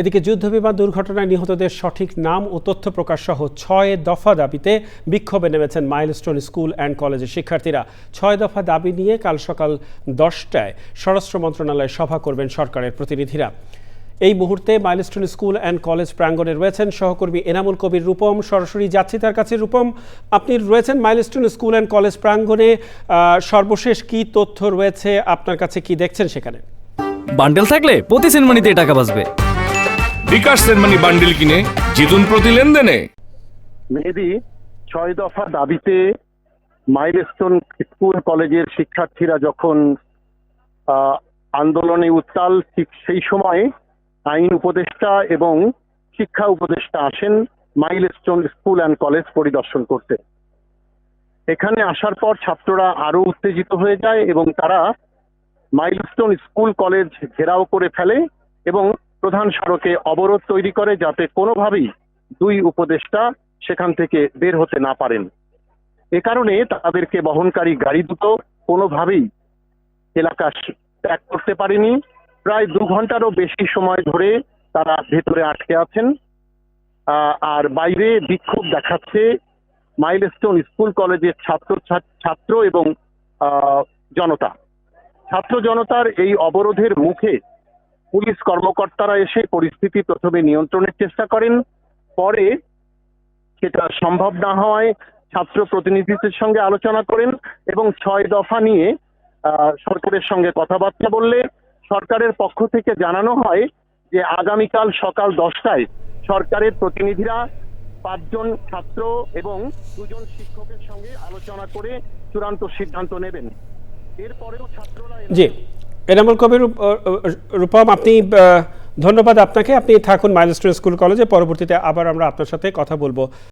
এদিকে যুদ্ধবিমান দুর্ঘটনায় নিহতদের সঠিক নাম ও তথ্য প্রকাশ সহ ছয় দফা দাবিতে বিক্ষোভে নেমেছেন মাইলস্টোন স্কুল অ্যান্ড কলেজের শিক্ষার্থীরা। ছয় দফা দাবি নিয়ে কাল সকাল দশটায় স্বরাষ্ট্র মন্ত্রণালয়ে সভা করবেন সরকারের প্রতিনিধিরা। এই মুহূর্তে মাইলস্টোন স্কুল অ্যান্ড কলেজ প্রাঙ্গণে রয়েছেন সহকর্মী এনামুল কবির রূপম। সরাসরি যাচ্ছি তার কাছে। রূপম, আপনি রয়েছেন মাইলস্টোন স্কুল অ্যান্ড কলেজ প্রাঙ্গণে। সর্বশেষ কি তথ্য রয়েছে? আপনার কাছে কি দেখছেন সেখানে? বান্ডেল থাকলে প্রতি সেনমানিতে টাকা বাঁচবে। বিকাশ বান্ডিল কিনে জিতুন প্রতি লেনদেনে। মেহেদি, ছয় দফা দাবিতে মাইলস্টোন স্কুল কলেজের শিক্ষার্থীরা যখন আন্দোলনে উত্তাল, ঠিক সেই সময় আইন উপদেষ্টা এবং শিক্ষা উপদেষ্টা আসেন মাইলস্টোন স্কুল অ্যান্ড কলেজ পরিদর্শন করতে। এখানে আসার পর ছাত্ররা আরও উত্তেজিত হয়ে যায় এবং তারা মাইলস্টোন স্কুল কলেজ ঘেরাও করে ফেলে এবং প্রধান সড়কে অবরোধ তৈরি করে যাতে কোনোভাবেই দুই উপদেষ্টা সেখান থেকে বের হতে না পারেন। এ কারণে তাদেরকে বহনকারী গাড়ি দুটো কোনোভাবেই এলাকা ত্যাগ করতে পারেনি। প্রায় দু ঘন্টারও বেশি সময় ধরে তারা ভেতরে আটকে আছেন। আর বাইরে বিক্ষোভ দেখাচ্ছে মাইলস্টোন স্কুল কলেজের ছাত্র ছাত্র এবং জনতা। ছাত্র জনতার এই অবরোধের মুখে পুলিশ কর্মকর্তারা এসে পরিস্থিতি প্রথমে নিয়ন্ত্রণের চেষ্টা করেন, পরে সেটা সম্ভব না হওয়ায় ছাত্র প্রতিনিধিদের সঙ্গে আলোচনা করেন এবং ছয় দফা নিয়ে সরকারের সঙ্গে কথাবার্তা বললে সরকারের পক্ষ থেকে জানানো হয় যে আগামীকাল সকাল দশটায় সরকারের প্রতিনিধিরা পাঁচজন ছাত্র এবং দুজন শিক্ষকের সঙ্গে আলোচনা করে চূড়ান্ত সিদ্ধান্ত নেবেন। এরপরেও ছাত্ররা জি। এনামুল কবির রূপ- রূপম, আপনি ধন্যবাদ আপনাকে। আপনি থাকুন মাইলস্টোন স্কুল কলেজে। পরবর্তীতে আবার আমরা আপনার সাথে কথা বলব।